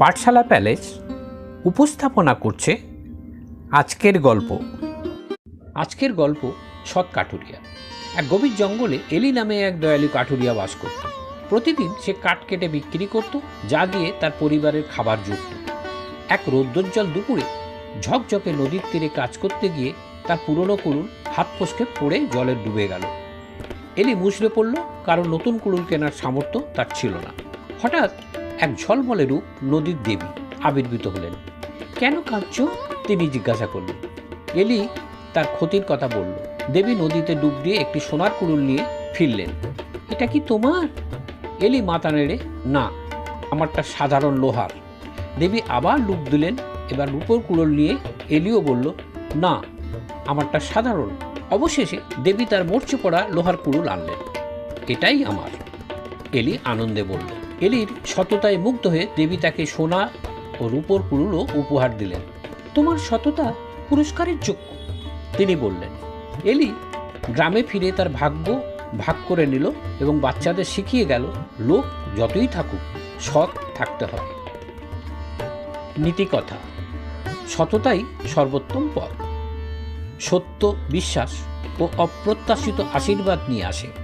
পাঠশালা palace উপস্থাপনা করছে আজকের গল্প। আজকের গল্প সৎ কাঠুরিয়া এক গভীর জঙ্গলে এলি নামে এক দয়ালু কাঠুরিয়া বাস করত। প্রতিদিন সে কাঠ কেটে বিক্রি করত যা দিয়ে তার পরিবারের খাবার জুটত। এক রৌদ্রোজ্জ্বল দুপুরে ঝকঝকে নদীর তীরে কাজ করতে গিয়ে তার পুরনো কুড়ুল হাত ফসকে পড়ে জলে ডুবে গেল। এলি মুচড়ে পড়ল, কারণ নতুন কুড়ুল কেনার সামর্থ্য তার ছিল না। হঠাৎ এক ঝলমলে রূপ নদীর দেবী আবির্ভূত হলেন। কেন কাঁদছ? তিনি জিজ্ঞাসা করলেন। এলি তার ক্ষতির কথা বলল। দেবী নদীতে ডুব দিয়ে একটি সোনার কুড়ুল নিয়ে ফিরলেন। এটা কি তোমার? এলি মাথা নেড়ে, না, আমারটা সাধারণ লোহার। দেবী আবার ডুব দিলেন। এবার রূপোর কুড়ুল নিয়ে এলিও বলল, না, আমারটা সাধারণ। অবশেষে দেবী তার মরচে পড়া লোহার কুড়ুল আনলেন। এটাই আমার। এলি আনন্দে বলল এলির সততায় মুগ্ধ হয়ে দেবী তাকে সোনা ও রূপোর কুড়ুলও উপহার দিলেন। তোমার সততা পুরস্কারের যোগ্য তিনি বললেন। এলি গ্রামে ফিরে তার ভাগ্য ভাগ করে নিল এবং বাচ্চাদের শিখিয়ে গেল, লোক যতই থাকুক, সৎ থাকতে হবে নীতিকথা, সততাই সর্বোত্তম পথ সত্য, বিশ্বাস ও অপ্রত্যাশিত আশীর্বাদ নিয়ে আসে।